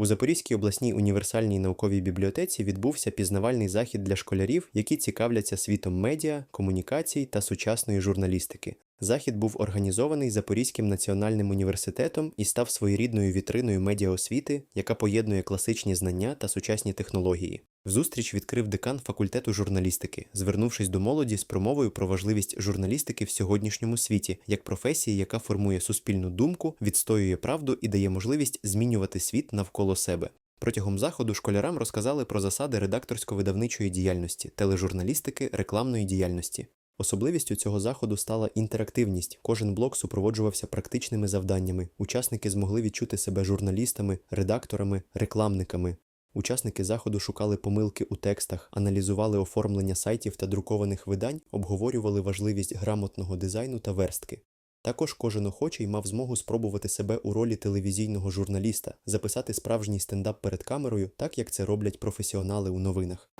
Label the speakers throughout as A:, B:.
A: У Запорізькій обласній універсальній науковій бібліотеці відбувся пізнавальний захід для школярів, які цікавляться світом медіа, комунікацій та сучасної журналістики. Захід був організований Запорізьким національним університетом і став своєрідною вітриною медіаосвіти, яка поєднує класичні знання та сучасні технології. Зустріч відкрив декан факультету журналістики, звернувшись до молоді з промовою про важливість журналістики в сьогоднішньому світі як професії, яка формує суспільну думку, відстоює правду і дає можливість змінювати світ навколо себе. Протягом заходу школярам розказали про засади редакторсько-видавничої діяльності, тележурналістики, рекламної діяльності. Особливістю цього заходу стала інтерактивність. Кожен блок супроводжувався практичними завданнями. Учасники змогли відчути себе журналістами, редакторами, рекламниками. Учасники заходу шукали помилки у текстах, аналізували оформлення сайтів та друкованих видань, обговорювали важливість грамотного дизайну та верстки. Також кожен охочий мав змогу спробувати себе у ролі телевізійного журналіста, записати справжній стендап перед камерою, так як це роблять професіонали у новинах.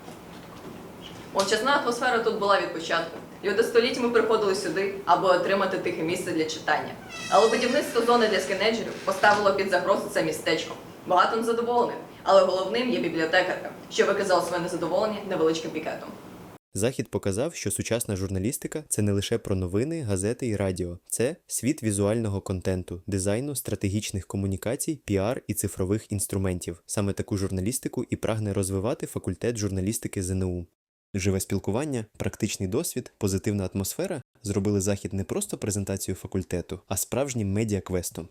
B: Мовчазна атмосфера тут була від початку. Люди століттями приходили сюди, аби отримати тихе місце для читання. Але будівництво зони для скінеджерів поставило під загрозу це містечко. Багато незадоволених, але головним є бібліотекарка, що виказала своє незадоволення невеличким пікетом.
A: Захід показав, що сучасна журналістика це не лише про новини, газети і радіо, це світ візуального контенту, дизайну, стратегічних комунікацій, піар і цифрових інструментів. Саме таку журналістику і прагне розвивати факультет журналістики ЗНУ. Живе спілкування, практичний досвід, позитивна атмосфера зробили захід не просто презентацією факультету, а справжнім медіаквестом,